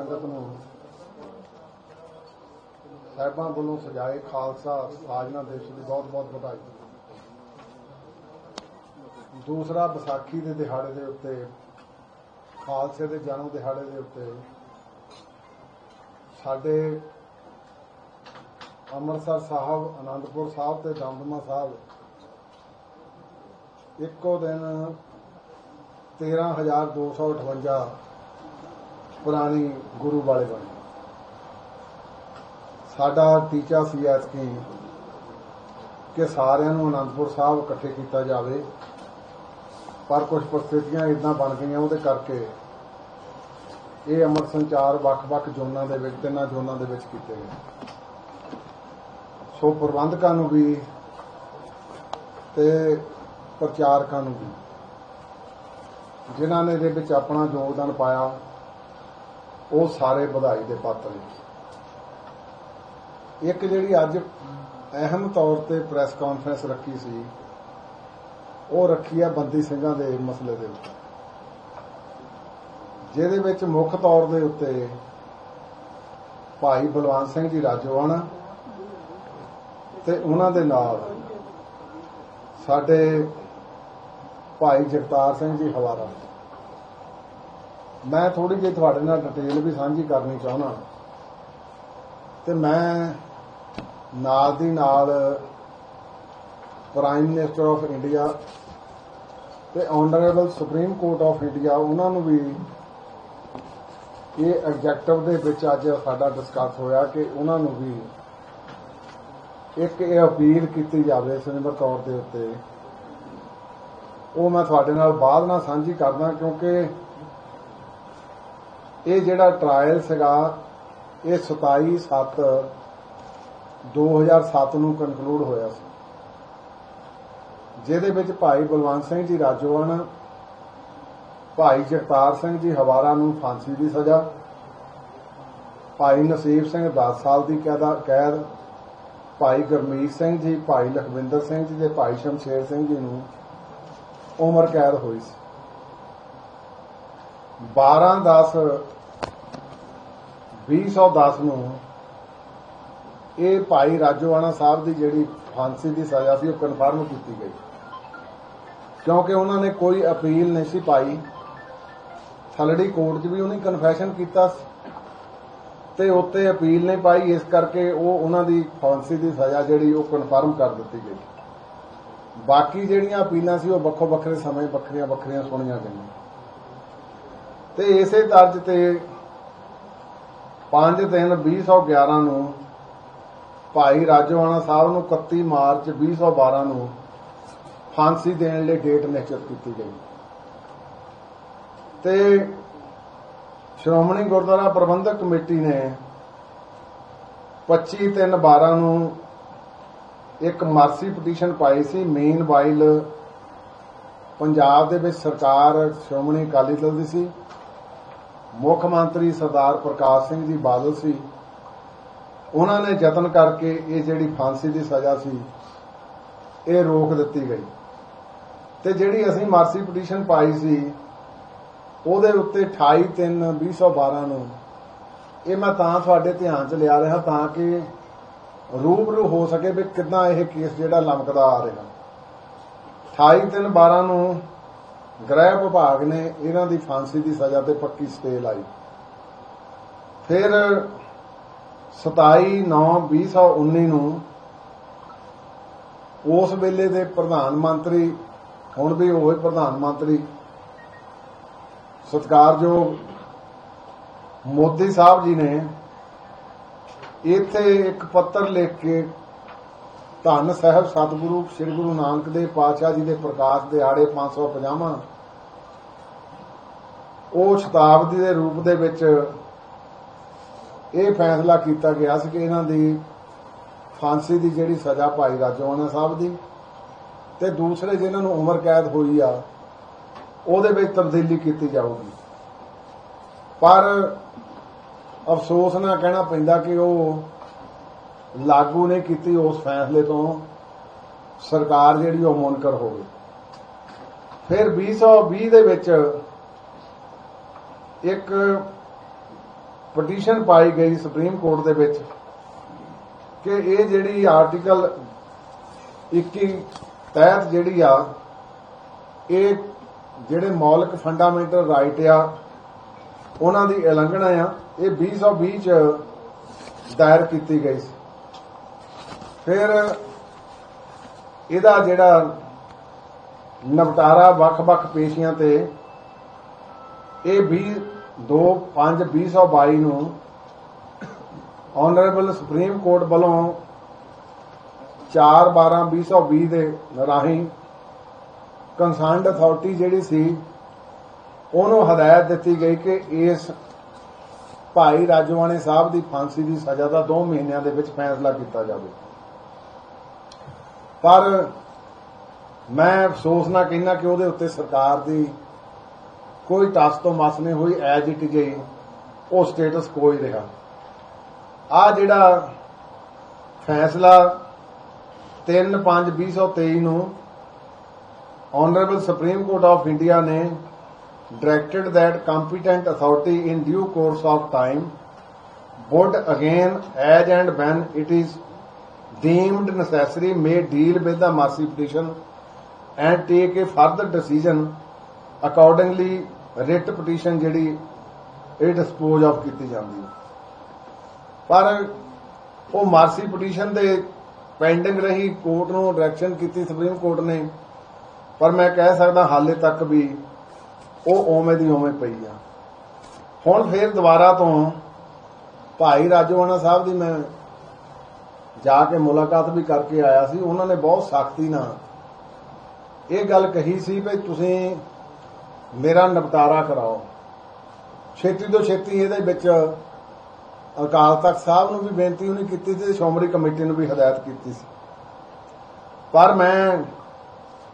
ਸੰਗਤ ਨੂੰ ਸਾਹਿਬਾਂ ਵੱਲੋਂ ਸਜਾਏ ਖਾਲਸਾ ਸਾਜਨਾ ਦਿਵਸ ਦੀ ਬਹੁਤ-ਬਹੁਤ ਵਧਾਈ। ਦੂਸਰਾ ਵਿਸਾਖੀ ਦੇ ਦਿਹਾੜੇ ਦੇ ਉੱਤੇ, ਖਾਲਸੇ ਦੇ ਜਨਮ ਦਿਹਾੜੇ ਦੇ ਉੱਤੇ ਸਾਡੇ ਅੰਮ੍ਰਿਤਸਰ ਸਾਹਿਬ ਆਨੰਦਪੁਰ ਸਾਹਿਬ ਤੇ ਦਮਦਮਾ ਸਾਹਿਬ ਇੱਕੋ ਦਿਨ 13258 ਪੁਰਾਣੀ ਗੁਰੂ ਵਾਲੇ ਬਣੇ। ਸਾਡਾ ਟੀਚਾ ਸੀ ਐਤਕੀ ਕਿ ਸਾਰਿਆਂ ਨੂੰ ਅਨੰਦਪੁਰ ਸਾਹਿਬ ਇਕੱਠੇ ਕੀਤਾ ਜਾਵੇ। ਪਰ ਕੁਝ ਪਰਿਸਥਿਤੀਆਂ ਇਦਾਂ ਬਣ ਗਈਆਂ ਉਹਦੇ ਕਰਕੇ ਇਹ ਅਮਰ ਸੰਚਾਰ ਵੱਖ-ਵੱਖ ਜ਼ੋਨਾਂ ਦੇ ਵਿੱਚ, ਤਿੰਨਾਂ ਜ਼ੋਨਾਂ ਦੇ ਵਿੱਚ ਕੀਤੇ ਗਏ। ਸੋ ਪ੍ਰਬੰਧਕਾਂ ਨੂੰ ਵੀ ਤੇ ਪ੍ਰਚਾਰਕਾਂ ਨੂੰ ਵੀ, ਜਿਨ੍ਹਾਂ ਨੇ ਇਹਦੇ ਵਿੱਚ ਆਪਣਾ ਯੋਗਦਾਨ ਪਾਇਆ ਉਹ ਸਾਰੇ ਵਧਾਈ ਦੇ ਪਾਤਰ ਨੇ। ਇੱਕ ਜਿਹੜੀ ਅੱਜ ਅਹਿਮ ਤੌਰ ਤੇ ਪ੍ਰੈਸ ਕਾਨਫਰੰਸ ਰੱਖੀ ਸੀ, ਉਹ ਰੱਖੀ ਆ ਬੰਦੀ ਸਿੰਘਾਂ ਦੇ ਮਸਲੇ ਦੇ ਉੱਤੇ। ਜਿਹਦੇ ਵਿੱਚ ਮੁੱਖ ਤੌਰ ਦੇ ਉੱਤੇ ਭਾਈ ਬਲਵੰਤ ਸਿੰਘ ਜੀ ਰਾਜੋਆਣਾ ਤੇ ਉਹਨਾਂ ਦੇ ਨਾਲ ਸਾਡੇ ਭਾਈ ਜਗਤਾਰ ਸਿੰਘ ਜੀ ਹਵਾਰਾ। ਮੈਂ ਥੋੜੀ ਜਿਹੀ ਤੁਹਾਡੇ ਨਾਲ ਡਿਟੇਲ ਵੀ ਸਾਂਝੀ ਕਰਨੀ ਚਾਹੁੰਦਾ ਤੇ ਮੈਂ ਨਾਲ ਦੀ ਨਾਲ ਪ੍ਰਾਈਮ ਮਿਨਿਸਟਰ ਆਫ ਇੰਡੀਆ ਤੇ honourable supreme court of India ਉਹਨਾਂ ਨੂੰ ਵੀ ਇਹ ਐਗਜੈਕਟਿਵ ਦੇ ਵਿੱਚ ਅੱਜ ਸਾਡਾ ਡਿਸਕਸ ਹੋਇਆ ਕਿ ਉਹਨਾਂ ਨੂੰ ਵੀ ਇੱਕ ਇਹ ਅਪੀਲ ਕੀਤੀ ਜਾਵੇ ਸੁਨਿਮਰ ਤੌਰ ਦੇ ਉੱਤੇ। ਉਹ ਮੈਂ ਤੁਹਾਡੇ ਨਾਲ ਬਾਅਦ ਨਾਲ ਸਾਂਝੀ ਕਰਦਾ ਕਿਉਂਕਿ ਇਹ ਜਿਹੜਾ ਟ੍ਰਾਇਲ ਸੀਗਾ, ਇਹ 27 7 2007 ਨੂੰ ਕਨਕਲੂਡ ਹੋਇਆ ਸੀ। ਜਿਹਦੇ ਵਿੱਚ ਭਾਈ ਬਲਵੰਤ ਸਿੰਘ ਜੀ ਰਾਜੋਆਣਾ ਭਾਈ ਜਗਤਾਰ ਸਿੰਘ ਜੀ ਹਵਾਰਾ ਨੂੰ ਫਾਂਸੀ ਦੀ ਸਜ਼ਾ, ਭਾਈ ਨਸੀਬ ਸਿੰਘ 10 ਸਾਲ ਦੀ ਕੈਦ ਭਾਈ ਗੁਰਮੀਤ ਸਿੰਘ ਜੀ, ਭਾਈ ਲਖਵਿੰਦਰ ਸਿੰਘ ਜੀ ਤੇ ਭਾਈ ਸ਼ਮਸ਼ੇਰ ਸਿੰਘ ਜੀ ਨੂੰ ਉਮਰ ਕੈਦ ਹੋਈ ਸੀ। 12 10 2010 ਨੂੰ ਇਹ ਭਾਈ ਰਾਜੋਆਣਾ ਸਾਹਿਬ ਦੀ ਜਿਹੜੀ ਫਾਂਸੀ ਦੀ ਸਜ਼ਾ ਸੀ, ਉਹ ਕਨਫਰਮ ਕੀਤੀ ਗਈ। ਕਿਉਂਕਿ ਉਹਨਾਂ ਨੇ ਕੋਈ ਅਪੀਲ ਨਹੀਂ ਸੀ ਪਾਈ। ਥਲੜੀ ਕੋਰਟ 'ਚ ਵੀ ਉਹਨੇ ਕਨਫੈਸ਼ਨ ਕੀਤਾ ਤੇ ਉੱਤੇ ਅਪੀਲ ਨਹੀਂ ਪਾਈ। ਇਸ ਕਰਕੇ ਉਹ ਉਹਨਾਂ ਦੀ ਫਾਂਸੀ ਦੀ ਸਜ਼ਾ ਜਿਹੜੀ, ਉਹ ਕਨਫਰਮ ਕਰ ਦਿੱਤੀ ਗਈ। ਬਾਕੀ ਜਿਹੜੀਆਂ ਅਪੀਲਾਂ ਸੀ, ਉਹ ਵੱਖੋ ਵੱਖਰੇ ਸਮੇਂ ਵੱਖਰੀਆਂ ਵੱਖਰੀਆਂ ਸੁਣੀਆਂ ਗਈਆਂ। ਤੇ ਇਸੇ ਤਰਜ ਤੇ 5 ਦਿਨ 2011 ਨੂੰ ਭਾਈ ਰਾਜੋਆਣਾ ਸਾਹਿਬ ਨੂੰ 31 ਮਾਰਚ 2012 ਨੂੰ ਫਾਂਸੀ ਦੇਣ ਲਈ ਡੇਟ ਨਿਸ਼ਚਿਤ ਕੀਤੀ ਗਈ। ਤੇ ਸ਼੍ਰੋਮਣੀ ਗੁਰਦੁਆਰਾ ਪ੍ਰਬੰਧਕ ਕਮੇਟੀ ਨੇ 25 3 12 ਨੂੰ ਇੱਕ ਮਰਸੀ ਪਟੀਸ਼ਨ ਪਾਈ ਸੀ ਮੇਨ ਵਾਈਲ ਪੰਜਾਬ ਦੇ ਵਿੱਚ ਸਰਕਾਰ ਸ਼੍ਰੋਮਣੀ ਅਕਾਲੀ ਦਲ ਦੀ ਸੀ। ਮੁੱਖ ਮੰਤਰੀ ਸਰਦਾਰ ਪ੍ਰਕਾਸ਼ ਸਿੰਘ ਜੀ ਬਾਦਲ ਸੀ। ਉਹਨਾਂ ਨੇ ਯਤਨ ਕਰਕੇ ਇਹ ਜਿਹੜੀ ਫਾਂਸੀ ਦੀ ਸਜ਼ਾ ਸੀ, ਇਹ ਰੋਕ ਦਿੱਤੀ ਗਈ। ਤੇ ਜਿਹੜੀ ਅਸੀਂ ਮਰਸੀ ਪਟੀਸ਼ਨ ਪਾਈ ਸੀ, ਉਹਦੇ ਉੱਤੇ 28 3 2012 ਨੂੰ ਇਹ ਮੈਂ ਤਾਂ ਤੁਹਾਡੇ ਧਿਆਨ 'ਚ ਲਿਆ ਰਿਹਾ ਤਾਂ ਕਿ ਰੂਬਰੂ ਹੋ ਸਕੇ ਵੀ ਕਿੰਨਾ ਇਹ ਕੇਸ ਜਿਹੜਾ ਲਮਕਦਾ ਆ ਰਿਹਾ। 28 3 12 ਨੂੰ ਗ੍ਰਹਿ ਵਿਭਾਗ ਨੇ ਇਹਨਾਂ ਦੀ ਫਾਂਸੀ ਦੀ ਸਜ਼ਾ ਤੇ ਪੱਕੀ ਸਟੇ ਲਾਈ। ਫਿਰ 27 9 2019 ਨੂੰ ਉਸ ਵੇਲੇ ਦੇ ਪ੍ਰਧਾਨ ਮੰਤਰੀ, ਹੁਣ ਵੀ ਉਹ ਪ੍ਰਧਾਨ ਮੰਤਰੀ, ਸਤਿਕਾਰਯੋਗ ਮੋਦੀ ਸਾਹਿਬ ਜੀ ਨੇ ਇੱਥੇ ਇੱਕ ਪੱਤਰ ਲਿਖ ਕੇ ਧੰਨ ਸਾਹਿਬ ਸਤਿਗੁਰੂ, ਸ੍ਰੀ ਗੁਰੂ ਨਾਨਕ ਦੇਵ ਪਾਤਸ਼ਾਹ ਜੀ ਦੇ ਪ੍ਰਕਾਸ਼ ਦਿਹਾੜੇ 550 ਉਹ ਸ਼ਤਾਬਦੀ ਦੇ ਰੂਪ ਦੇ ਵਿੱਚ ਇਹ ਫੈਸਲਾ ਕੀਤਾ ਗਿਆ ਸੀ ਕਿ ਇਹਨਾਂ ਦੀ ਫਾਂਸੀ ਦੀ ਜਿਹੜੀ ਸਜ਼ਾ ਭਾਈ ਰਾਜੋਆਣਾ ਸਾਹਿਬ ਦੀ ਤੇ ਦੂਸਰੇ ਜਿਨ੍ਹਾਂ ਨੂੰ ਉਮਰ ਕੈਦ ਹੋਈ ਆ, ਉਹਦੇ ਵਿੱਚ ਤਬਦੀਲੀ ਕੀਤੀ ਜਾਊਗੀ। ਪਰ ਅਫਸੋਸ ਨਾਲ ਕਹਿਣਾ ਪੈਂਦਾ ਕਿ ਉਹ ਲਾਗੂ ਨਹੀਂ ਕੀਤੀ ਉਸ ਫੈਸਲੇ ਤੋਂ, ਸਰਕਾਰ ਜਿਹੜੀ ਉਹ ਮੁਨਕਰ ਹੋ ਗਈ। ਫਿਰ 2020 ਦੇ ਵਿੱਚ ਇੱਕ ਪਟੀਸ਼ਨ ਪਾਈ ਗਈ ਸੁਪਰੀਮ ਕੋਰਟ ਦੇ ਵਿੱਚ ਕਿ ਇਹ ਜਿਹੜੀ ਆਰਟੀਕਲ 21 ਤਹਿਤ ਜਿਹੜੀ ਆ, ਇਹ ਜਿਹੜੇ ਮੌਲਿਕ ਫੰਡਾਮੈਂਟਲ ਰਾਈਟ ਆ, ਉਹਨਾਂ ਦੀ ਉਲੰਘਣਾ ਆ, ਇਹ 2020 ਚ ਦਾਇਰ ਕੀਤੀ ਗਈ ਸੀ। ਫਿਰ ਇਹਦਾ ਜਿਹੜਾ ਨਿਪਟਾਰਾ ਵੱਖ-ਵੱਖ ਪੇਸ਼ੀਆਂ ਤੇ ਇਹ 20 2 5 2022 ਨੂੰ ਆਨਰੇਬਲ ਸੁਪਰੀਮ ਕੋਰਟ ਵੱਲੋਂ 4 12 2020 ਦੇ ਰਾਹੀਂ ਕੰਸਰਨਡ ਅਥਾਰਟੀ ਜਿਹੜੀ ਸੀ, ਉਹਨੂੰ ਹਦਾਇਤ ਦਿੱਤੀ ਗਈ ਕਿ ਇਸ ਭਾਈ ਰਾਜਵਾਨੇ ਸਾਹਿਬ ਦੀ ਫਾਂਸੀ ਦੀ ਸਜ਼ਾ ਦਾ 2 ਮਹੀਨਿਆਂ ਦੇ ਵਿੱਚ ਫੈਸਲਾ ਕੀਤਾ ਜਾਵੇ। ਪਰ ਮੈਂ ਅਫਸੋਸ ਨਾਲ ਕਹਿੰਦਾ ਕਿ ਉਹਦੇ ਉੱਤੇ ਸਰਕਾਰ ਦੀ ਕੋਈ ਟਸ ਤੋਂ ਮਸ ਨਹੀਂ ਹੋਈ ਐਜ ਇਟ ਗਈ ਉਹ ਸਟੇਟਸ ਕੋਈ ਰਿਹਾ ਆ ਜਿਹੜਾ ਫੈਸਲਾ 3/5/2023 ਨੂੰ honourable supreme court of India ਨੇ directed that competent authority in due course of time would again as and when it is deemed necessary may deal with the mercy petition and take a further decision accordingly writ petition ਜਿਹੜੀ, ਇਹ dispose of ਕੀਤੀ ਜਾਂਦੀ ਹੈ। ਪਰ ਉਹ mercy petition ਦੇ pending ਰਹੀ court ਨੂੰ ਡਾਇਰੈਕਸ਼ਨ ਕੀਤੀ ਸੁਪਰੀਮ ਕੋਰਟ ਨੇ, ਪਰ ਮੈਂ ਕਹਿ ਸਕਦਾ ਹਾਲੇ ਤੱਕ ਵੀ ਉਹ ਓਵੇਂ ਦੀ ਓਵੇਂ ਪਈ ਆ। ਹੁਣ ਫੇਰ ਦੁਬਾਰਾ ਤੋਂ ਭਾਈ ਰਾਜਵਾਨਾ ਸਾਹਿਬ ਦੀ ਮੈਂ ਜਾ ਕੇ ਮੁਲਾਕਾਤ ਵੀ ਕਰਕੇ ਆਇਆ ਸੀ, ਉਹਨਾਂ ਨੇ ਬਹੁਤ ਸਖਤੀ ਨਾਲ ਇਹ ਗੱਲ ਕਹੀ ਸੀ ਵੀ ਤੁਸੀਂ ਮੇਰਾ ਨਿਪਟਾਰਾ ਕਰਾਓ। ਛੇਤੀ ਤੋਂ ਛੇਤੀ ਇਹਦੇ ਵਿੱਚ ਅਕਾਲ ਤਖਤ ਸਾਹਿਬ ਨੂੰ ਵੀ ਬੇਨਤੀ ਉਹਨੇ ਕੀਤੀ ਸੀ ਤੇ ਸ਼੍ਰੋਮਣੀ ਕਮੇਟੀ ਨੂੰ ਵੀ ਹਦਾਇਤ ਕੀਤੀ ਸੀ। ਪਰ ਮੈਂ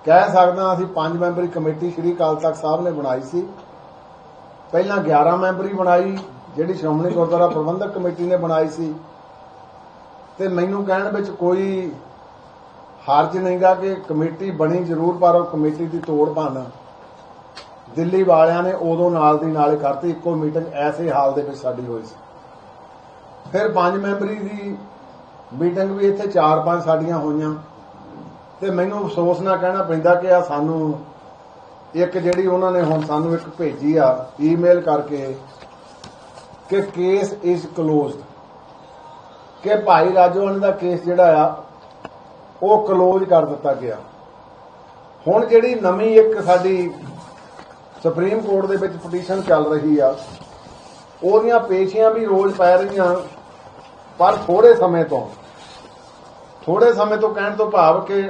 ਕਹਿ ਸਕਦਾ ਅਸੀਂ ਪੰਜ ਮੈਂਬਰੀ ਕਮੇਟੀ ਸ਼੍ਰੀ ਅਕਾਲ ਤਖਤ ਸਾਹਿਬ ਨੇ ਬਣਾਈ ਸੀ। ਪਹਿਲਾਂ 11 ਮੈਂਬਰੀ ਬਣਾਈ, ਜਿਹੜੀ ਸ਼੍ਰੋਮਣੀ ਗੁਰਦੁਆਰਾ ਪ੍ਰਬੰਧਕ ਕਮੇਟੀ ਨੇ ਬਣਾਈ ਸੀ। ਤੇ ਮੈਨੂੰ ਕਹਿਣ ਵਿੱਚ ਕੋਈ ਹਰਜ ਨਹੀਂਗਾ ਕਿ ਕਮੇਟੀ ਬਣੀ ਜ਼ਰੂਰ, ਪਰ ਉਹ ਕਮੇਟੀ ਦੀ ਤੋੜ ਭੰਨ। ਦਿੱਲੀ ਵਾਲਿਆਂ ਨੇ ਉਦੋਂ ਨਾਲ ਦੀ ਨਾਲ ਕਰਤੀ, ਇੱਕੋ ਮੀਟਿੰਗ ਐਸੇ ਹਾਲ ਦੇ ਵਿੱਚ ਸਾਡੀ ਹੋਈ ਸੀ। ਫਿਰ ਪੰਜ ਮੈਂਬਰੀ ਦੀ ਮੀਟਿੰਗ ਵੀ ਇੱਥੇ 4-5 ਸਾਡੀਆਂ ਹੋਈਆਂ। ਤੇ ਮੈਨੂੰ ਅਫਸੋਸ ਨਾਲ ਕਹਿਣਾ ਪੈਂਦਾ ਕਿ ਆ ਸਾਨੂੰ ਇੱਕ ਜਿਹੜੀ ਉਹਨਾਂ ਨੇ ਹੁਣ ਸਾਨੂੰ ਇੱਕ ਭੇਜੀ ਆ ਈਮੇਲ ਕਰਕੇ ਕਿ ਕੇਸ ਇਜ਼ ਕਲੋਜ਼ਡ ਕਿ ਭਾਈ ਰਾਜੋਵਾਨ ਦਾ ਕੇਸ ਜਿਹੜਾ ਆ, ਉਹ ਕਲੋਜ਼ ਕਰ ਦਿੱਤਾ ਗਿਆ। ਹੁਣ ਜਿਹੜੀ ਨਵੀਂ ਇੱਕ ਸਾਡੀ ਸੁਪਰੀਮ ਕੋਰਟ ਦੇ ਵਿੱਚ ਪਟੀਸ਼ਨ ਚੱਲ ਰਹੀ ਆ। ਉਹਦੀਆਂ ਪੇਸ਼ੀਆਂ ਵੀ ਰੋਜ਼ ਪੈ ਰਹੀਆਂ, ਪਰ ਥੋੜੇ ਸਮੇਂ ਤੋਂ ਥੋੜੇ ਸਮੇਂ ਤੋਂ ਕਹਿਣ ਤੋਂ ਭਾਵ ਕਿ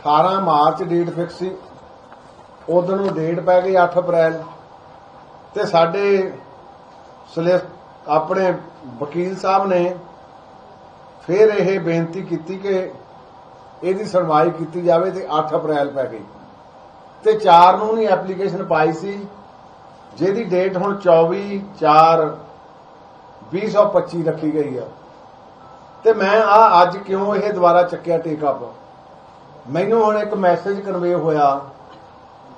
18 ਮਾਰਚ ਡੇਟ ਫਿਕਸ ਸੀ। ਉਦੋਂ ਨੂੰ ਡੇਟ ਪੈ ਗਈ 8 ਅਪ੍ਰੈਲ। ਤੇ ਸਾਡੇ ਸਲੇ ਆਪਣੇ ਵਕੀਲ ਸਾਹਿਬ ਨੇ ਫਿਰ ਇਹ ਬੇਨਤੀ ਕੀਤੀ ਕਿ ਇਹਦੀ ਸੁਣਵਾਈ ਕੀਤੀ ਜਾਵੇ ਤੇ 8 ਅਪ੍ਰੈਲ ਪੈ ਗਈ। ਤੇ 4 ਨੂੰ ਨਹੀਂ ਐਪਲੀਕੇਸ਼ਨ ਪਾਈ ਸੀ, ਜਿਹਦੀ ਡੇਟ ਹੁਣ 24 4 2025 ਰੱਖੀ ਗਈ ਆ। ਤੇ ਮੈਂ ਆ ਅੱਜ ਕਿਉਂ ਇਹ ਦੁਬਾਰਾ ਚੱਕਿਆ ਟੇਕ ਅਪ ਮੈਨੂੰ ਹੁਣ ਇੱਕ ਮੈਸੇਜ ਕਨਵੇ ਹੋਇਆ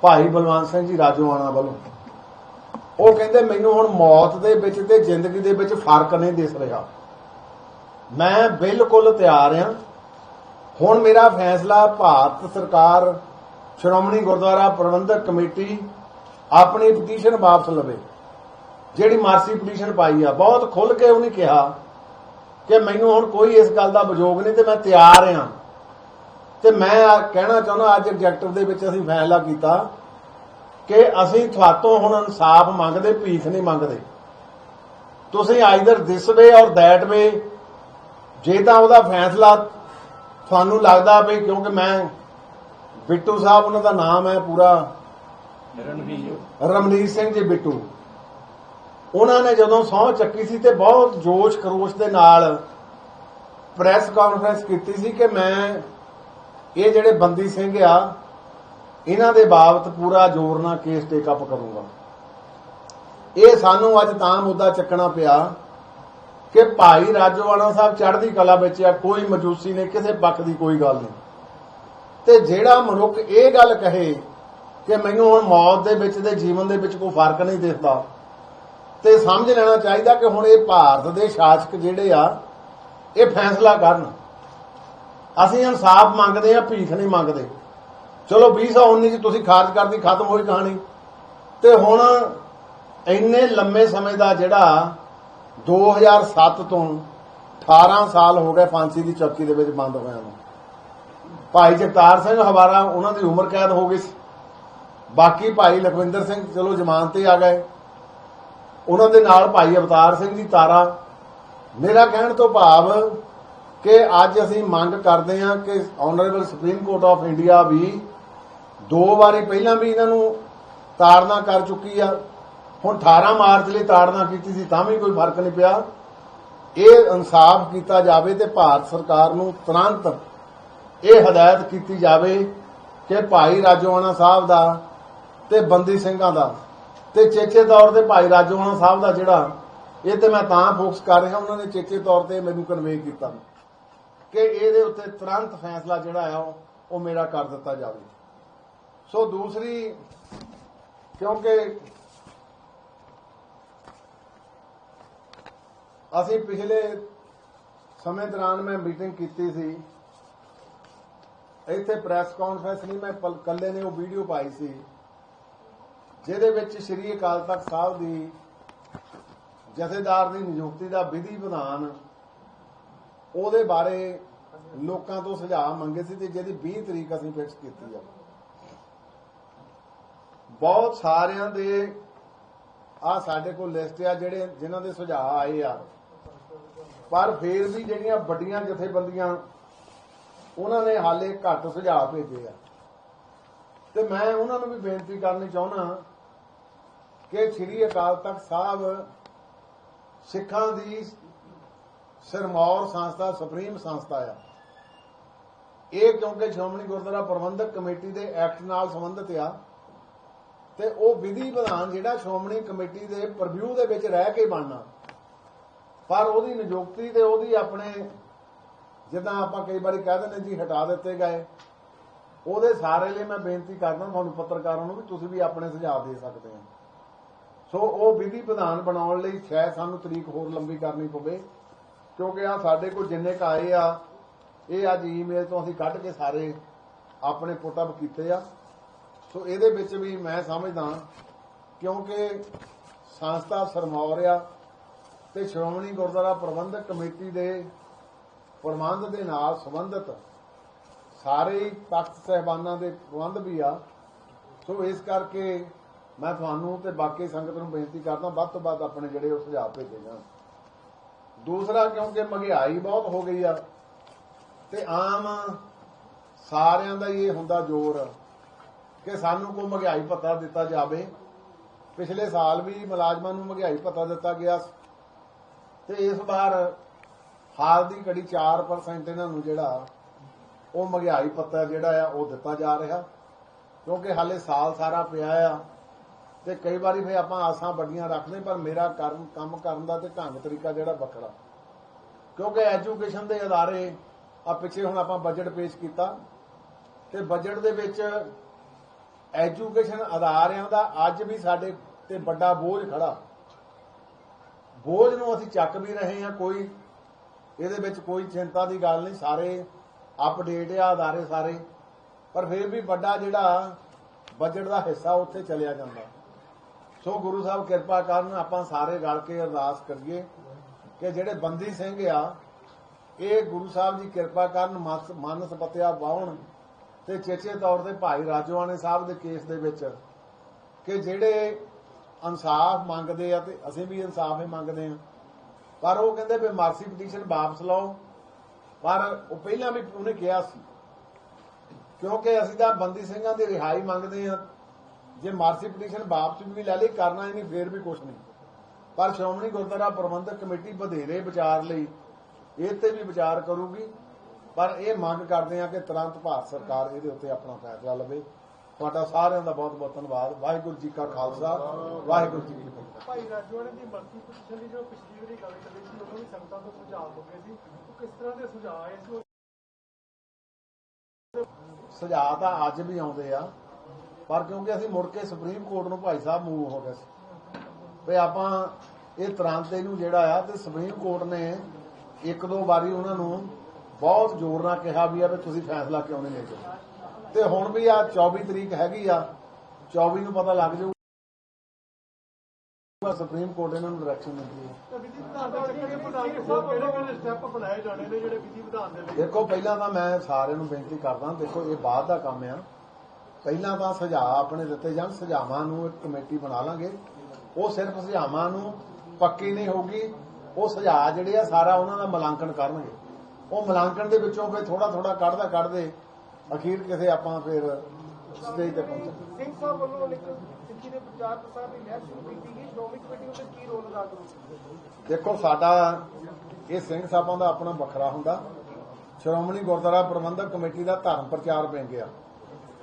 ਭਾਈ ਬਲਵੰਤ ਸਿੰਘ ਜੀ ਰਾਜੋਆਣਾ ਵੱਲੋਂ। ਉਹ ਕਹਿੰਦੇ, ਮੈਨੂੰ ਹੁਣ ਮੌਤ ਦੇ ਵਿੱਚ ਤੇ ਜ਼ਿੰਦਗੀ ਦੇ ਵਿੱਚ ਫ਼ਰਕ ਨਹੀਂ ਦਿਸ ਰਿਹਾ। ਮੈਂ ਬਿਲਕੁਲ ਤਿਆਰ ਹਾਂ ਹੁਣ ਮੇਰਾ ਫੈਸਲਾ ਭਾਰਤ ਸਰਕਾਰ ਸ਼੍ਰੋਮਣੀ ਗੁਰਦੁਆਰਾ ਪ੍ਰਬੰਧਕ ਕਮੇਟੀ ਆਪਣੀ ਪਟੀਸ਼ਨ ਵਾਪਸ ਲਵੇ। ਜਿਹੜੀ ਮਾਰਸੀ ਪਟੀਸ਼ਨ ਪਾਈ ਆ, ਬਹੁਤ ਖੁੱਲ ਕੇ ਉਹਨੇ ਕਿਹਾ ਕਿ ਮੈਨੂੰ ਹੁਣ ਕੋਈ ਇਸ ਗੱਲ ਦਾ ਵਿਜੋਗ ਨਹੀਂ ਤੇ ਮੈਂ ਤਿਆਰ ਹਾਂ ਤੇ ਮੈਂ ਕਹਿਣਾ ਚਾਹੁੰਦਾ, ਅੱਜ ਐਗਜੈਕਟਿਵ ਦੇ ਵਿੱਚ ਅਸੀਂ ਫੈਸਲਾ ਕੀਤਾ ਕਿ ਅਸੀਂ ਤੁਹਾਤੋਂ ਹੁਣ ਇਨਸਾਫ ਮੰਗਦੇ, ਭੀਖ ਨਹੀਂ ਮੰਗਦੇ। ਤੁਸੀਂ ਆਈਦਰ ਦਿਸ ਵੇ ਔਰ ਦੈਟ ਵੇ ਜੇ ਤਾਂ ਉਹਦਾ ਫੈਸਲਾ ਤੁਹਾਨੂੰ ਲੱਗਦਾ ਵੀ ਕਿਉਂਕਿ ਮੈਂ ਬਿੱਟੂ ਸਾਹਿਬ ਉਹਨਾਂ ਦਾ ਨਾਮ ਹੈ ਪੂਰਾ ਰਮਨੀਤ ਸਿੰਘ ਜੀ ਬਿੱਟੂ। ਉਹਨਾਂ ਨੇ ਜਦੋਂ ਸਹੁੰ ਚੱਕੀ ਸੀ ਤੇ ਬਹੁਤ ਜੋਸ਼ ਖਰੋਸ਼ ਦੇ ਨਾਲ ਪ੍ਰੈਸ ਕਾਨਫਰੰਸ ਕੀਤੀ ਸੀ ਕਿ ਮੈਂ ਇਹ ਜਿਹੜੇ ਬੰਦੀ ਸਿੰਘ ਆ ਇਹਨਾਂ ਦੇ ਬਾਬਤ ਪੂਰਾ ਜ਼ੋਰ ਨਾਲ ਕੇਸ ਟੇਕ ਅਪ ਕਰੂੰਗਾ। ਇਹ ਸਾਨੂੰ ਅੱਜ ਤਾਂ ਮੁੱਦਾ ਚੱਕਣਾ ਪਿਆ ਕਿ ਭਾਈ ਰਾਜੋਵਾਨਾ ਸਾਹਿਬ ਚੜ੍ਹਦੀ ਕਲਾ ਵਿੱਚ ਆ ਕੋਈ ਮਜੂਸੀ ਨੇ ਕਿਸੇ ਪੱਖ ਦੀ ਕੋਈ ਗੱਲ ਨਹੀਂ। ਤੇ ਜਿਹੜਾ ਮਨੁੱਖ ਇਹ ਗੱਲ ਕਹੇ ਕਿ ਮੈਨੂੰ ਹੁਣ ਮੌਤ ਦੇ ਵਿੱਚ ਤੇ ਜੀਵਨ ਦੇ ਵਿੱਚ ਕੋਈ ਫ਼ਰਕ ਨਹੀਂ ਦਿਸਦਾ, ਤੇ ਸਮਝ ਲੈਣਾ ਚਾਹੀਦਾ ਕਿ ਹੁਣ ਇਹ ਭਾਰਤ ਦੇ ਸ਼ਾਸਕ ਜਿਹੜੇ ਆ, ਇਹ ਫੈਸਲਾ ਕਰਨ। ਅਸੀਂ ਇਨਸਾਫ ਮੰਗਦੇ ਆ, ਭੀਖ ਨਹੀਂ ਮੰਗਦੇ। ਚਲੋ 2019 ਚ ਤੁਸੀਂ ਖਾਰਜ ਕਰਦੀ ਖਤਮ ਹੋਈ ਕਹਾਣੀ। ਤੇ ਹੁਣ ਇੰਨੇ ਲੰਮੇ ਸਮੇਂ ਦਾ ਜਿਹੜਾ 2007 ਤੋਂ 18 ਸਾਲ ਹੋ ਗਏ ਫਾਂਸੀ ਦੀ ਚੌਕੀ ਦੇ ਵਿੱਚ ਬੰਦ ਹੋਇਆ ਨੂੰ। ਭਾਈ ਜਗਤਾਰ ਸਿੰਘ ਹਵਾਰਾ, ਉਹਨਾਂ ਦੀ ਉਮਰ ਕੈਦ ਹੋ ਗਈ ਸੀ। ਬਾਕੀ ਭਾਈ ਲਖਵਿੰਦਰ ਸਿੰਘ, ਚਲੋ ਜ਼ਮਾਨਤ ਤੇ ਆ ਗਏ। ਉਹਨਾਂ ਦੇ ਨਾਲ ਭਾਈ ਅਵਤਾਰ ਸਿੰਘ ਜੀ ਤਾਰਾ। ਮੇਰਾ ਕਹਿਣ ਤੋਂ ਭਾਵ ਕਿ ਅੱਜ ਅਸੀਂ ਮੰਗ ਕਰਦੇ ਹਾਂ ਕਿ honourable supreme court of India ਵੀ ਦੋ ਵਾਰੀ ਪਹਿਲਾਂ ਵੀ ਇਹਨਾਂ ਨੂੰ ਤਾੜਨਾ ਕਰ ਚੁੱਕੀ ਆ। ਹੁਣ 18 ਮਾਰਚ ਲਈ ਤਾੜਨਾ ਕੀਤੀ ਸੀ, ਤਾਂ ਵੀ ਕੋਈ ਫ਼ਰਕ ਨਹੀਂ ਪਿਆ। ਇਹ ਇਨਸਾਫ ਕੀਤਾ ਜਾਵੇ ਤੇ ਭਾਰਤ ਸਰਕਾਰ ਨੂੰ ਤੁਰੰਤ ਇਹ ਹਦਾਇਤ ਕੀਤੀ ਜਾਵੇ ਕਿ ਭਾਈ ਰਾਜੋਆਣਾ ਸਾਹਿਬ ਦਾ ਤੇ ਬੰਦੀ ਸਿੰਘਾਂ ਦਾ ਤੇ ਚੇਚੇ ਤੌਰ ਤੇ ਭਾਈ ਰਾਜੋਆਣਾ ਸਾਹਿਬ ਦਾ ਜਿਹੜਾ, ਇਹ ਤੇ ਮੈਂ ਤਾਂ ਫੋਕਸ ਕਰ ਰਿਹਾ, ਉਹਨਾਂ ਨੇ ਚੇਚੇ ਤੌਰ ਤੇ ਮੈਨੂੰ ਕਨਵੇ ਕੀਤਾ। ਕਿ ਇਹਦੇ ਉੱਤੇ ਤੁਰੰਤ ਫੈਸਲਾ ਜਿਹੜਾ ਆ, ਉਹ- ਮੇਰਾ ਕਰ ਦਿੱਤਾ ਜਾਵੇ। ਸੋ ਦੂਸਰੀ, ਕਿਉਂਕਿ ਅਸੀਂ ਪਿਛਲੇ ਸਮੇਂ ਦੌਰਾਨ ਮੈਂ ਮੀਟਿੰਗ ਕੀਤੀ ਸੀ ਇੱਥੇ ਪ੍ਰੈਸ ਕਾਨਫਰੰਸ ਨਹੀਂ, ਮੈਂ ਪਲ- ਕੱਲੇ ਨੇ ਉਹ ਵੀਡੀਓ ਪਾਈ ਸੀ, ਜਿਹਦੇ ਵਿੱਚ ਸ੍ਰੀ ਅਕਾਲ ਤਖਤ ਸਾਹਿਬ ਦੀ ਜਥੇਦਾਰ ਦੀ ਨਿਯੁਕਤੀ ਦਾ ਵਿਧੀ ਵਿਧਾਨ ਉਹਦੇ ਬਾਰੇ ਲੋਕਾਂ ਤੋਂ ਸੁਝਾਅ ਮੰਗੇ ਸੀ ਤੇ ਜਿਹਦੀ 20 ਤਰੀਕ ਅਸੀਂ ਫਿਕਸ ਕੀਤੀ ਆ। ਬਹੁਤ ਸਾਰਿਆਂ ਦੇ ਆ ਸਾਡੇ ਕੋਲ ਲਿਸਟ ਆ ਜਿਹੜੇ, ਜਿਨ੍ਹਾਂ ਦੇ ਸੁਝਾਅ ਆਏ ਆ। ਪਰ ਫੇਰ ਵੀ ਜਿਹੜੀਆਂ ਵੱਡੀਆਂ ਜਥੇਬੰਦੀਆਂ ਉਹਨਾਂ ਨੇ ਹਾਲੇ ਘੱਟ ਸੁਝਾਅ ਭੇਜੇ ਆ। ਤੇ ਮੈਂ ਉਹਨਾਂ ਨੂੰ ਵੀ ਬੇਨਤੀ ਕਰਨੀ ਚਾਹੁੰਦਾ ਕਿ ਸ੍ਰੀ ਅਕਾਲ ਤਖਤ ਸਾਹਿਬ ਸਿੱਖਾਂ ਦੀ ਸਿਰਮੌਰ ਸੰਸਥਾ, ਸੁਪਰੀਮ ਸੰਸਥਾ ਆ। ਇਹ ਕਿਉਂਕਿ ਸ਼੍ਰੋਮਣੀ ਗੁਰਦੁਆਰਾ ਪ੍ਰਬੰਧਕ ਕਮੇਟੀ ਦੇ ਐਕਟ ਨਾਲ ਸੰਬੰਧਿਤ ਆ ਤੇ ਉਹ ਵਿਧੀ ਵਿਧਾਨ ਜਿਹੜਾ ਸ਼੍ਰੋਮਣੀ ਕਮੇਟੀ ਦੇ ਪ੍ਰਵਿਊ ਦੇ ਵਿੱਚ ਰਹਿ ਕੇ ਬਣਨਾ। ਪਰ ਉਹਦੀ ਨਿਯੁਕਤੀ ਤੇ ਉਹਦੀ ਆਪਣੇ ਜਿੱਦਾਂ ਆਪਾਂ ਕਈ ਵਾਰੀ ਕਹਿ ਦਿੰਦੇ ਜੀ ਹਟਾ ਦਿੱਤੇ ਗਏ। ਉਹਦੇ ਸਾਰੇ ਲਈ ਮੈਂ ਬੇਨਤੀ ਕਰਦਾ ਤੁਹਾਨੂੰ ਪੱਤਰਕਾਰਾਂ ਨੂੰ ਵੀ ਤੁਸੀਂ ਵੀ ਆਪਣੇ ਸੁਝਾਅ ਦੇ ਸਕਦੇ ਹੋ। ਸੋ ਉਹ ਵਿਧੀ ਵਿਧਾਨ ਬਣਾਉਣ ਲਈ ਸ਼ਾਇਦ ਸਾਨੂੰ ਤਰੀਕ ਹੋਰ ਲੰਬੀ ਕਰਨੀ ਪਵੇ। ਕਿਉਂਕਿ ਆ ਸਾਡੇ ਕੋਲ ਜਿੰਨੇ ਕ ਆਏ ਆ, ਇਹ ਅੱਜ ਈਮੇਲ ਤੋਂ ਅਸੀਂ ਕੱਢ ਕੇ ਸਾਰੇ ਆਪਣੇ ਪੁੱਟ ਅਪ ਕੀਤੇ ਆ। ਸੋ ਇਹਦੇ ਵਿੱਚ ਵੀ ਮੈਂ ਸਮਝਦਾ ਕਿਉਂਕਿ ਸੰਸਥਾ ਸਰਮੌਰ ਆ ਤੇ ਸ਼੍ਰੋਮਣੀ ਗੁਰਦੁਆਰਾ ਪ੍ਰਬੰਧਕ ਕਮੇਟੀ ਦੇ ਪ੍ਰਬੰਧ ਦੇ ਨਾਲ ਸੰਬੰਧਿਤ ਸਾਰੇ ਹੀ ਤਖਤ ਸਹਿਬਾਨਾਂ ਦੇ ਪ੍ਰਬੰਧ ਵੀ ਆ। ਸੋ ਇਸ ਕਰਕੇ ਮੈਂ ਤੁਹਾਨੂੰ ਤੇ ਬਾਕੀ ਸੰਗਤ ਨੂੰ ਬੇਨਤੀ ਕਰਦਾ, ਵੱਧ ਤੋਂ ਵੱਧ ਆਪਣੇ ਜਿਹੜੇ ਉਹ ਸੁਝਾਅ ਭੇਜੇ ਜਾਣ। ਦੂਸਰਾ, ਕਿਉਂਕਿ ਮਹਿੰਗਾਈ ਬਹੁਤ ਹੋ ਗਈ ਆ ਤੇ ਆਮ ਸਾਰਿਆਂ ਦਾ ਇਹ ਹੁੰਦਾ ਜ਼ੋਰ ਕਿ ਸਾਨੂੰ ਕੋਈ ਮਹਿੰਗਾਈ ਭੱਤਾ ਦਿੱਤਾ ਜਾਵੇ। ਪਿਛਲੇ ਸਾਲ ਵੀ ਮੁਲਾਜ਼ਮਾਂ ਨੂੰ ਮਹਿੰਗਾਈ ਭੱਤਾ ਦਿੱਤਾ ਗਿਆ ਤੇ ਇਸ ਵਾਰ ਹਾਲ ਦੀ ਘੜੀ 4% ਇਹਨਾਂ ਨੂੰ ਜਿਹੜਾ ਉਹ ਮਹਿੰਗਾਈ ਭੱਤਾ ਜਿਹੜਾ ਆ, ਉਹ ਦਿੱਤਾ ਜਾ ਰਿਹਾ। ਕਿਉਂਕਿ ਹਾਲੇ ਸਾਲ ਸਾਰਾ ਪਿਆ ਆ ਤੇ ਕਈ ਵਾਰੀ ਫੇ ਆਪਾਂ ਆਸਾਂ ਵੱਡੀਆਂ ਰੱਖਦੇ ਪਰ ਮੇਰਾ ਕਰਨ ਕੰਮ ਕਰਨ ਦਾ ਤੇ ਢੰਗ ਤਰੀਕਾ ਜਿਹੜਾ ਵੱਖਰਾ। ਕਿਉਂਕਿ ਐਜੂਕੇਸ਼ਨ ਦੇ ਅਦਾਰੇ ਆ, ਪਿੱਛੇ ਹੁਣ ਆਪਾਂ ਬਜਟ ਪੇਸ਼ ਕੀਤਾ ਤੇ ਬਜਟ ਦੇ ਵਿੱਚ ਐਜੂਕੇਸ਼ਨ ਅਦਾਰਿਆਂ ਦਾ ਅੱਜ ਵੀ ਸਾਡੇ ਤੇ ਵੱਡਾ ਬੋਝ ਖੜਾ। ਬੋਝ ਨੂੰ ਅਸੀਂ ਚੱਕ ਵੀ ਰਹੇ ਹਾਂ, ਕੋਈ ਇਹਦੇ ਵਿੱਚ ਕੋਈ ਚਿੰਤਾ ਦੀ ਗੱਲ ਨਹੀਂ, ਸਾਰੇ ਅਪਡੇਟ ਆ ਅਦਾਰੇ ਸਾਰੇ। ਪਰ ਫਿਰ ਵੀ ਵੱਡਾ ਜਿਹੜਾ ਬਜਟ ਦਾ ਹਿੱਸਾ ਉੱਥੇ ਚਲਿਆ ਜਾਂਦਾ। ਸੋ ਗੁਰੂ ਸਾਹਿਬ ਕਿਰਪਾ ਕਰਨ ਆਪਾਂ ਸਾਰੇ ਰਲ ਕੇ ਅਰਦਾਸ ਕਰੀਏ ਕਿ ਜਿਹੜੇ ਬੰਦੀ ਸਿੰਘ ਆ, ਇਹ ਗੁਰੂ ਸਾਹਿਬ ਦੀ ਕਿਰਪਾ ਕਰਨ ਮਸ- ਮਨ ਸਪਤਿਆ ਬਾਉਣ ਤੇ ਚੇਚੇ ਤੌਰ ਤੇ ਭਾਈ ਰਾਜੋਆਣੇ ਸਾਹਿਬ ਦੇ ਕੇਸ ਦੇ ਵਿੱਚ ਕਿ ਜਿਹੜੇ ਇਨਸਾਫ ਮੰਗਦੇ ਆ ਤੇ ਅਸੀਂ ਵੀ ਇਨਸਾਫ ਹੀ ਮੰਗਦੇ ਆ। ਪਰ ਉਹ ਕਹਿੰਦੇ ਵੀ ਮਾਰਸੀ ਪਟੀਸ਼ਨ ਵਾਪਸ ਲਓ। ਪਰ ਉਹ ਪਹਿਲਾਂ ਵੀ ਉਹਨੇ ਕਿਹਾ ਸੀ, ਕਿਉਂਕਿ ਅਸੀਂ ਤਾਂ ਬੰਦੀ ਸਿੰਘਾਂ ਦੀ ਰਿਹਾਈ ਮੰਗਦੇ ਆ ਜੇ ਮਾਰਸੀ ਪਟੀਸ਼ਨ ਵਾਪਸ ਵੀ ਲੈ ਲਈ, ਕਰਨਾ ਹੀ ਨਹੀਂ, ਫੇਰ ਵੀ ਕੁਝ ਨਹੀਂ। ਪਰ ਸ਼੍ਰੋਮਣੀ ਗੁਰਦੁਆਰਾ ਪ੍ਰਬੰਧਕ ਕਮੇਟੀ ਵਧੇਰੇ ਵਿਚਾਰ ਲਈ ਇਹ ਤੇ ਵੀ ਵਿਚਾਰ ਕਰੂਗੀ। ਪਰ ਇਹ ਮੰਗ ਕਰਦੇ ਆ ਕਿ ਤੁਰੰਤ ਭਾਰਤ ਸਰਕਾਰ ਇਹਦੇ ਉੱਤੇ ਆਪਣਾ ਫੈਸਲਾ ਲਵੇ। ਤੁਹਾਡਾ ਸਾਰਿਆਂ ਦਾ ਬਹੁਤ ਬਹੁਤ ਧੰਨਵਾਦ। ਵਾਹਿਗੁਰੂ ਜੀ ਕਾ ਖਾਲਸਾ, ਵਾਹਿਗੁਰੂ ਜੀ ਕੀ ਭਾਈ ਰਾਜਵਾੜੇ ਦੀ ਮਲਕੀ ਪੋਜੀਸ਼ਨ ਦੀ ਜੋ ਪਿਛਲੀ ਵਾਰੀ ਗੱਲ ਕਰੀ ਸੀ, ਉਦੋਂ ਵੀ ਸੰਗਤਾਂ ਤੋਂ ਸੁਝਾਅ ਹੋ ਸੀ। ਉਹ ਕਿਸ ਤਰ੍ਹਾਂ ਦੇ ਸੁਝਾਅ ਆਏ ਸੀ? ਸੁਝਾਅ ਤਾਂ ਅੱਜ ਵੀ ਆਉਂਦੇ ਆ, ਪਰ ਕਿਉਂਕਿ ਅਸੀਂ ਮੁੜ ਕੇ ਸੁਪਰੀਮ ਕੋਰਟ ਨੂੰ ਭਾਈ ਸਾਹਿਬ ਮੂਵ ਹੋ ਗਏ ਸੀ। ਵੀ ਆਪਾਂ ਇਹ ਤੁਰੰਤ ਇਹਨੂੰ ਜਿਹੜਾ ਆ, ਤੇ ਸੁਪਰੀਮ ਕੋਰਟ ਨੇ ਇੱਕ ਦੋ ਵਾਰੀ ਉਹਨਾਂ ਨੂੰ ਬਹੁਤ ਜ਼ੋਰ ਨਾਲ ਕਿਹਾ ਵੀ ਆ ਵੀ ਤੁਸੀਂ ਫੈਸਲਾ ਕਿਉਂ ਨਹੀਂ ਲੈਂਦੇ? ਤੇ ਹੁਣ ਵੀ ਆ 24 ਤਰੀਕ ਹੈਗੀ ਆ 24 ਨੂੰ ਪਤਾ ਲੱਗ ਜਾਊਗਾ ਸੁਪਰੀਮ ਕੋਰਟ ਇਹਨਾਂ ਨੂੰ ਡਾਇਰੈਕਸ਼ਨ ਦਿੰਦੀ ਹੈ। ਤਾਂ ਦੇਖੋ ਪਹਿਲਾਂ ਤਾਂ ਮੈਂ ਸਾਰਿਆਂ ਨੂੰ ਬੇਨਤੀ ਕਰਦਾ ਦੇਖੋ ਇਹ ਬਾਅਦ ਦਾ ਕੰਮ ਆ। ਪਹਿਲਾਂ ਤਾਂ ਸੁਝਾਅ ਆਪਣੇ ਦਿੱਤੇ ਜਾਣ ਸੁਝਾਵਾਂ ਨੂੰ ਇੱਕ ਕਮੇਟੀ ਬਣਾ ਲਾਂਗੇ। ਉਹ ਸਿਰਫ ਸੁਝਾਵਾਂ ਨੂੰ ਪੱਕੀ ਨਹੀਂ ਹੋਊਗੀ। ਉਹ ਸੁਝਾਅ ਜਿਹੜੇ ਆ ਸਾਰਾ ਉਹਨਾਂ ਦਾ ਮੁਲਾਂਕਣ ਕਰਨਗੇ। ਉਹ ਮੁਲਾਂਕਣ ਦੇ ਵਿੱਚੋਂ ਫਿਰ ਥੋੜਾ ਥੋੜਾ ਕੱਢਦਾ ਕੱਢਦੇ ਅਖੀਰ ਕਿਸੇ ਆਪਾਂ ਫਿਰ ਸਿੰਘ ਸਾਹਿਬ ਵੱਲੋਂ ਇੱਕ ਸਿੱਖੀ ਦੇ ਪ੍ਰਚਾਰ ਪ੍ਰਸਾਰ ਦੀ ਲਹਿਰ ਸ਼ੁਰੂ ਕੀਤੀ ਗਈ। ਸ਼੍ਰੋਮਣੀ ਕਮੇਟੀ ਉਹਦੇ ਕੀ ਰੋਲ ਅਦਾ ਕਰੂਗੀ? ਦੇਖੋ ਸਾਡਾ ਇਹ ਸਿੰਘ ਸਾਹਿਬਾਂ ਦਾ ਆਪਣਾ ਵੱਖਰਾ ਹੁੰਦਾ। ਸ਼੍ਰੋਮਣੀ ਗੁਰਦੁਆਰਾ ਪ੍ਰਬੰਧਕ ਕਮੇਟੀ ਦਾ ਧਰਮ ਪ੍ਰਚਾਰ ਬਣ ਗਿਆ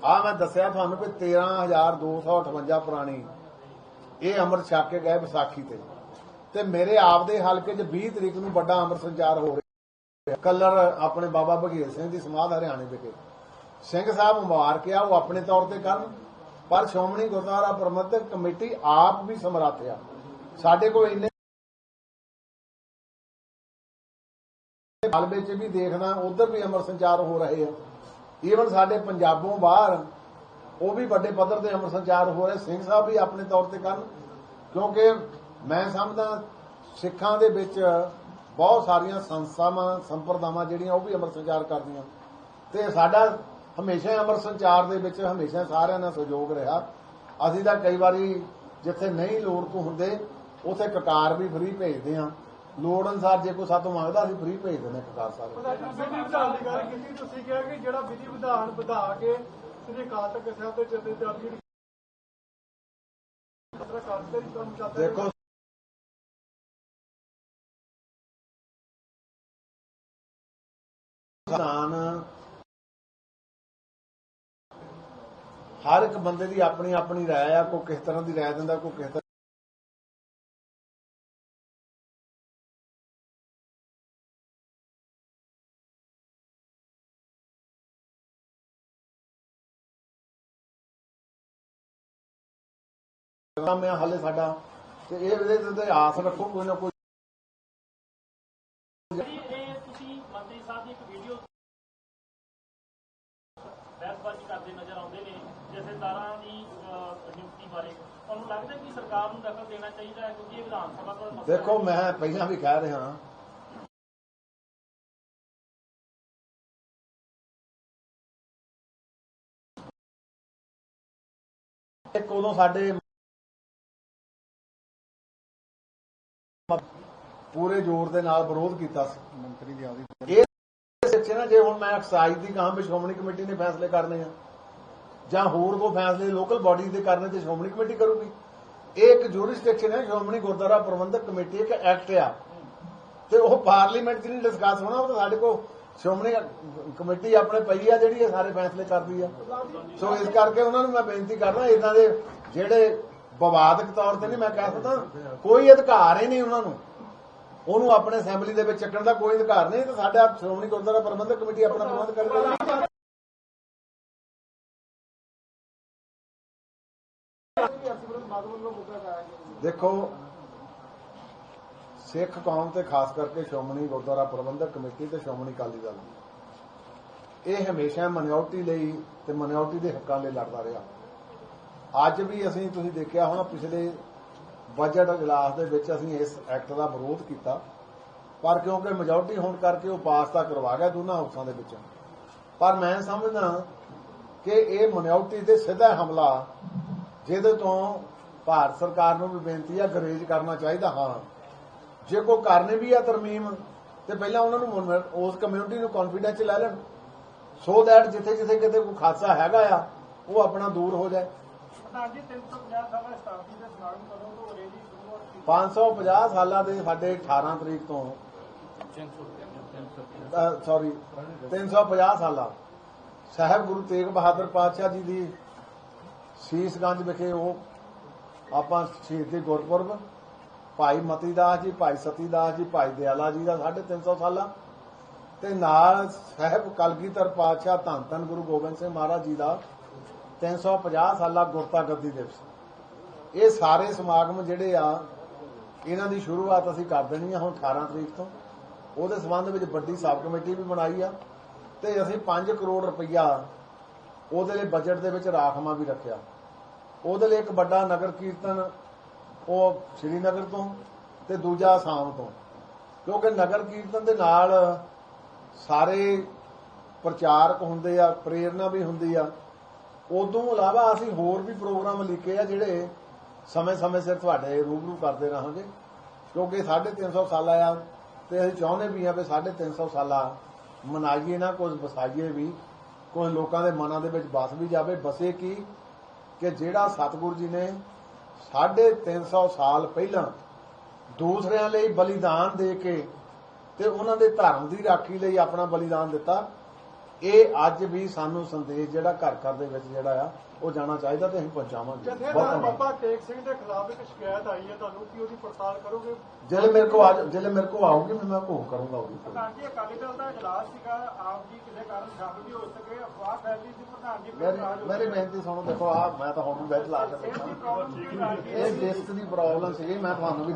ਆ ਮੈਂ ਦੱਸਿਆ ਤੁਹਾਨੂੰ ਕਿ 13258 ਪੁਰਾਣੀ ਇਹ ਅੰਮ੍ਰਿਤ ਛਕ ਕੇ ਗਏ ਵਿਸਾਖੀ ਤੇ। ਤੇ ਮੇਰੇ ਆਪ ਦੇ ਹਲਕੇ 'ਚ 20 ਤਰੀਕ ਨੂੰ ਵੱਡਾ ਅੰਮ੍ਰਿਤ ਸੰਚਾਰ ਹੋ ਰਿਹਾ। ਕੱਲਰ ਆਪਣੇ ਬਾਬਾ ਬਘੇਲ ਸਿੰਘ ਦੀ ਸਮਾਧ ਹਰਿਆਣੇ ਵਿਖੇ। ਸਿੰਘ ਸਾਹਿਬ ਮੁਬਾਰਕ ਆ, ਉਹ ਆਪਣੇ ਤੌਰ ਤੇ ਕਰਨ, ਪਰ ਸ਼੍ਰੋਮਣੀ ਗੁਰਦੁਆਰਾ ਪ੍ਰਬੰਧਕ ਕਮੇਟੀ ਆਪ ਵੀ ਸਮਰੱਥ ਆ। ਸਾਡੇ ਕੋਲ ਇੰਨੇ ਮਾਲਵੇ ਚ ਵੀ ਦੇਖਦਾ ਉਧਰ ਵੀ ਅਮਰ ਸੰਚਾਰ ਹੋ ਰਹੇ ਆ। ਈਵਨ ਸਾਡੇ ਪੰਜਾਬੋਂ ਬਾਹਰ, ਉਹ ਵੀ ਵੱਡੇ ਪੱਧਰ ਤੇ ਅਮਰ ਸੰਚਾਰ ਹੋ ਰਹੇ। ਸਿੰਘ ਸਾਹਿਬ ਵੀ ਆਪਣੇ ਤੌਰ ਤੇ ਕਰਨ, ਕਿਉਂਕਿ ਮੈਂ ਸਮਝਦਾ, ਸਿੱਖਾਂ ਦੇ ਵਿੱਚ ਬਹੁਤ ਸਾਰੀਆਂ ਸੰਸਥਾਵਾਂ, ਸੰਪਰਦਾਵਾਂ ਜਿਹੜੀਆਂ, ਉਹ ਵੀ ਅਮਰ ਸੰਚਾਰ ਕਰਦੀਆਂ। ਤੇ ਸਾਡਾ ਹਮੇਸ਼ਾ ਅਮਰ ਸੰਚਾਰ ਦੇ ਵਿੱਚ ਹਮੇਸ਼ਾ ਸਾਰਿਆਂ ਨਾਲ ਸਹਿਯੋਗ ਰਿਹਾ। ਅਸੀਂ ਤਾਂ ਕਈ ਵਾਰੀ ਜਿੱਥੇ ਨਹੀਂ ਲੋੜ ਤੋਂ ਹੁੰਦੇ ਉਥੇ ਕਕਾਰ ਵੀ ਫ੍ਰੀ ਭੇਜਦੇ ਆ ਲੋੜ ਅਨਸਾਰ ਜੇ ਕੋਈ ਸਾਤੋਂ ਮੰਗਦਾ ਅਸੀਂ ਫ੍ਰੀ ਭੇਜ ਦਿੰਦੇ ਕਕਾਰ ਸਾਰੇ। ਵਿਧੀ ਵਿਧਾਨ ਦੀ ਗੱਲ ਕੀਤੀ ਤੁਸੀਂ ਕਿਹਾ ਕਿ ਜਿਹੜਾ ਵਿਧੀ ਵਿਧਾਨ ਵਧਾ ਕੇ ਸ੍ਰੀ ਅਕਾਲ ਤਖਤ ਸਾਹਿਬ ਦੇ ਦੇਖੋ ਸੰਵਿਧਾਨ ਹਰ ਇੱਕ ਬੰਦੇ ਦੀ ਆਪਣੀ ਆਪਣੀ ਰਾਏ ਆ, ਕੋਈ ਕਿਸ ਤਰ੍ਹਾਂ ਦੀ ਰਾਏ ਦਿੰਦਾ, ਕੋਈ ਕਿਸ ਤਰ੍ਹਾਂ ਕੰਮ ਹਾਲੇ ਸਾਡਾ। ਤੇ ਇਹ ਇਹਦੇ ਤੇ ਆਸ ਰੱਖੋ, ਕੋਈ ਨਾ ਕੋਈ ਤੁਸੀਂ ਮੰਤਰੀ ਸਾਹਿਬ ਦੀ ਇੱਕ ਵੀਡੀਓ ਬਹਿਸਬਾਜ਼ੀ ਕਰਦੇ ਨਜ਼ਰ ਆਉਂਦੇ ਨੇ ਜਥੇਦਾਰਾਂ ਦੀ ਨਿਯੁਕਤੀ ਬਾਰੇ। ਤੁਹਾਨੂੰ ਲੱਗਦਾ ਕਿ ਸਰਕਾਰ ਨੂੰ ਦਖਲ ਦੇਣਾ ਚਾਹੀਦਾ ਹੈ ਕਿਉਂਕਿ ਇਹ ਵਿਧਾਨ ਸਭਾ ਦਾ ਮਸਲਾ ਦੇਖੋ। ਮੈਂ ਪਹਿਲਾਂ ਵੀ ਕਹਿ ਰਿਹਾ ਇੱਕ ਉਦੋਂ ਸਾਡੇ ਪੂਰੇ ਜ਼ੋਰ ਦੇ ਨਾਲ ਵਿਰੋਧ ਕੀਤਾ ਸੀ। ਮੰਤਰੀ ਦੀ ਆਦੀ ਇਹ ਸੱਚੇ ਨਾ ਜੇ ਹੁਣ ਮੈਂ ਐਕਸਾਈਜ਼ ਦੀ ਕਹਾਂ ਵੀ ਸ਼੍ਰੋਮਣੀ ਕਮੇਟੀ ਨੇ ਫੈਸਲੇ ਕਰਨੇ ਆ। ਜਾਂ ਹੋਰ ਕੋ ਫੈਸਲੇ ਲੋਕਲ ਬਾਡੀ ਦੇ ਕਰਨੇ ਤੇ ਸ਼੍ਰੋਮਣੀ ਕਮੇਟੀ ਕਰੂਗੀ। ਇਹ ਇੱਕ ਜੂਰਿਸਡਿਕਸ਼ਨ ਹੈ, ਸ਼੍ਰੋਮਣੀ ਗੁਰਦੁਆਰਾ ਪ੍ਰਬੰਧਕ ਕਮੇਟੀ, ਇੱਕ ਐਕਟ ਆ। ਤੇ ਉਹ ਪਾਰਲੀਮੈਂਟ 'ਚ ਨਹੀਂ ਡਿਸਕਸ ਹੋਣਾ, ਉਹ ਤਾਂ ਸਾਡੇ ਕੋਲ ਸ਼੍ਰੋਮਣੀ ਕਮੇਟੀ ਆਪਣੇ ਪਈ ਆ, ਜਿਹੜੀ ਇਹ ਸਾਰੇ ਫੈਸਲੇ ਕਰਦੀ ਆ। ਸੋ ਇਸ ਕਰਕੇ ਉਹਨਾਂ ਨੂੰ ਮੈਂ ਬੇਨਤੀ ਕਰਦਾ ਇਦਾਂ ਦੇ ਜਿਹੜੇ ਵਿਵਾਦਕ ਤੌਰ ਤੇ ਨਹੀਂ ਮੈਂ ਕਹਿ ਸਕਦਾ, ਕੋਈ ਅਧਿਕਾਰ ਹੀ ਨਹੀਂ ਉਹਨਾਂ ਨੂੰ। ਉਹਨੂੰ ਆਪਣੇ ਅਸੈਂਬਲੀ ਦੇ ਵਿੱਚ ਚੱਕਣ ਦਾ ਕੋਈ ਅਧਿਕਾਰ ਨਹੀਂ, ਤੇ ਸਾਡਾ ਸ਼੍ਰੋਮਣੀ ਗੁਰਦੁਆਰਾ ਪ੍ਰਬੰਧਕ ਕਮੇਟੀ ਆਪਣਾ ਪ੍ਰਬੰਧ ਕਰੇਗੀ ਦੇਖੋ, ਸਿੱਖ ਕੌਮ ਤੇ ਖਾਸ ਕਰਕੇ ਸ਼ੋਮਣੀ ਗੁਰਦੁਆਰਾ ਪ੍ਰਬੰਧਕ ਕਮੇਟੀ ਤੇ ਸ਼੍ਰੋਮਣੀ ਅਕਾਲੀ ਦਲ। ਇਹ ਹਮੇਸ਼ਾ ਮਨਿਓਰਟੀ ਲਈ ਤੇ ਮਨਿਓਰਟੀ ਦੇ ਹੱਕਾਂ ਲਈ ਲੜਦਾ ਰਿਹਾ। ਅੱਜ ਵੀ ਅਸੀਂ ਤੁਸੀਂ ਦੇਖਿਆ ਹੋਣਾ, ਪਿਛਲੇ ਬਜਟ ਇਜਲਾਸ ਦੇ ਵਿੱਚ ਅਸੀਂ ਇਸ ਐਕਟ ਦਾ ਵਿਰੋਧ ਕੀਤਾ, ਪਰ ਕਿਉਂਕਿ ਮੈਜੋਰਟੀ ਹੋਣ ਕਰਕੇ ਉਹ ਪਾਸ ਤਾਂ ਕਰਵਾ ਗਿਆ ਦੋਨਾਂ ਹਾਊਸਾਂ ਦੇ ਵਿੱਚ। ਪਰ ਮੈਂ ਸਮਝਦਾ ਕਿ ਇਹ ਮਨਿਓਰਟੀ ਤੇ ਸਿੱਧਾ ਹਮਲਾ ਜਿਹਦੇ ਤੋਂ ਭਾਰਤ ਸਰਕਾਰ ਨੂੰ ਵੀ ਬੇਨਤੀ ਆ ਗਰੇਜ ਕਰਨਾ ਚਾਹੀਦਾ ਹਾਂ। ਜੇ ਕੋਈ ਕਰਨੇ ਵੀ ਆ ਤਰਮੀਮ ਤੇ ਪਹਿਲਾਂ ਉਹਨਾਂ ਨੂੰ ਉਸ ਕਮਿਊਨਿਟੀ ਨੂੰ ਕੌਨਫੀਡੈਂਸ ਚ ਲੈ ਲੈਣ। ਸੋ ਦੈਟ ਜਿੱਥੇ ਜਿੱਥੇ ਕਿਤੇ ਕੋਈ ਖਾਸਾ ਹੈਗਾ ਆ ਉਹ ਆਪਣਾ ਦੂਰ ਹੋ ਜਾਏ। ਪ੍ਰਧਾਨ ਜੀ 350 ਸਾਲਾ ਸਤਾਬਦੀ ਦੇ ਸਮਾਗਮ ਕਦੋਂ ਤੋਂ ਹੋ ਰਹੇ ਜੀ? ਗੁਰੂ ਔਰ 550 ਸਾਲਾਂ ਦੇ ਸਾਡੇ 18 ਤਰੀਕ ਤੋਂ। ਸੌਰੀ 350 ਸਾਲਾਂ। ਸਾਹਿਬ ਗੁਰੂ ਤੇਗ ਬਹਾਦਰ ਪਾਤਸ਼ਾਹ ਜੀ ਦੀ ਸੀਸਗੰਜ ਵਿਖੇ ਉਹ ਆਪਾਂ ਸ਼ਹੀਦੀ ਗੁਰਪੁਰਬ, ਭਾਈ ਮਤੀ ਦਾਸ ਜੀ, ਭਾਈ ਸਤੀ ਦਾਸ ਜੀ, ਭਾਈ ਦਿਆਲਾ ਜੀ ਦਾ 350 ਸਾਲਾ, ਤੇ ਨਾਲ ਸਾਹਿਬ ਕਲਗੀਧਰ ਪਾਤਸ਼ਾਹ ਧੰਨ ਧੰਨ ਗੁਰੂ ਗੋਬਿੰਦ ਸਿੰਘ ਮਹਾਰਾਜ ਜੀ ਦਾ 350 ਸਾਲਾ ਗੁਰਤਾ ਗੱਦੀ ਦਿਵਸ। ਇਹ ਸਾਰੇ ਸਮਾਗਮ ਜਿਹੜੇ ਆ, ਇਹਨਾਂ ਦੀ ਸ਼ੁਰੂਆਤ ਅਸੀਂ ਕਰ ਦੇਣੀ ਆ ਹੁਣ 18 ਤਰੀਕ ਤੋਂ। ਉਹਦੇ ਸਬੰਧ ਵਿੱਚ ਵੱਡੀ ਸਬ ਕਮੇਟੀ ਵੀ ਬਣਾਈ ਆ, ਤੇ ਅਸੀਂ 5 ਕਰੋੜ ਰੁਪਈਆ ਉਹਦੇ ਲਈ ਬਜਟ ਦੇ ਵਿੱਚ ਰਾਖਵਾਂ ਵੀ ਰੱਖਿਆ। ਉਹਦੇ ਲਈ ਇੱਕ ਵੱਡਾ ਨਗਰ ਕੀਰਤਨ, ਉਹ ਸ਼੍ਰੀਨਗਰ ਤੋਂ ਤੇ ਦੂਜਾ ਆਸਾਮ ਤੋਂ। ਕਿਉਂਕਿ ਨਗਰ ਕੀਰਤਨ ਦੇ ਨਾਲ ਸਾਰੇ ਪ੍ਰਚਾਰਕ ਹੁੰਦੇ ਆ, ਪ੍ਰੇਰਣਾ ਵੀ ਹੁੰਦੀ ਆ। ਉਦੋਂ ਇਲਾਵਾ ਅਸੀਂ ਹੋਰ ਵੀ ਪ੍ਰੋਗਰਾਮ ਲਿਖੇ ਆ ਜਿਹੜੇ ਸਮੇਂ-ਸਮੇਂ ਸਿਰ ਤੁਹਾਡੇ ਰੂਬਰੂ ਕਰਦੇ ਰਹਾਂਗੇ। ਕਿਉਂਕਿ 350 ਸਾਲਾ ਆ ਤੇ ਅਸੀਂ ਚਾਹੁੰਦੇ ਵੀ ਆ ਵੀ 350 ਸਾਲਾ ਮਨਾਈਏ ਨਾ, ਕੁਝ ਵਸਾਈਏ ਵੀ, ਕੁਝ ਲੋਕਾਂ ਦੇ ਮਨਾਂ ਦੇ ਵਿੱਚ ਬਸ ਵੀ ਜਾਵੇ। ਬਸੇ ਕੀ? ਕਿ ਜਿਹੜਾ ਸਤਿਗੁਰੂ ਜੀ ਨੇ 350 ਸਾਲ ਪਹਿਲਾਂ ਦੂਸਰਿਆਂ ਲਈ ਬਲੀਦਾਨ ਦੇ ਕੇ ਤੇ ਉਹਨਾਂ ਦੇ ਧਰਮ ਦੀ ਰਾਖੀ ਲਈ ਆਪਣਾ ਬਲੀਦਾਨ ਦਿੱਤਾ ਇਹ ਅੱਜ ਵੀ ਸਾਨੂੰ ਸੰਦੇਸ਼ ਜਿਹੜਾ ਘਰ ਘਰ ਦੇ ਵਿੱਚ ਜਿਹੜਾ ਆ ਉਹ ਜਾਣਾ ਚਾਹੀਦਾ ਤੇ ਅਸੀਂ ਪਹੁੰਚਾਵਾਂਗੇ। ਬਹੁਤ ਜਥੇਦਾਰ। ਬਾਬਾ ਟੇਕ ਸਿੰਘ ਦੇ ਖਿਲਾਫ ਇੱਕ ਸ਼ਿਕਾਇਤ ਆਈ ਹੈ ਤੁਹਾਨੂੰ ਕੀ ਉਹਦੀ ਪੜਤਾਲ ਕਰੋਗੇ? ਜਿਹੜੇ ਮੇਰੇ ਕੋ ਆ ਜਿਹੜੇ ਮੇਰੇ ਕੋ ਆਉਗੇ ਮੈਂ ਮੈਂ ਭੋਗ ਕਰੂੰਗਾ ਉਹਦੀ ਪ੍ਰਧਾਨ ਜੀ ਅਕਾਲੀ ਦਲ ਦਾ ਇਜਲਾਸ ਸੀਗਾ ਆਪ ਜੀ ਕਿਸੇ ਕਾਰਨ ਸ਼ਾਮਲ ਨਹੀਂ ਹੋ ਸਕੇ। ਅਫਵਾਹ ਫੈਲਦੀ ਸੀ ਪ੍ਰਧਾਨ ਜੀ ਮੇਰੀ ਮੇਰੀ ਬੇਨਤੀ ਸੁਣੋ ਦੇਖੋ ਆ ਮੈਂ ਤਾਂ ਹੁਣ ਵੀ ਬੈਠ ਲਾ ਕੇ ਇਹ ਡਿਸਕ ਦੀ ਪ੍ਰੋਬਲਮ ਸੀਗੀ ਮੈਂ ਤੁਹਾਨੂੰ ਵੀ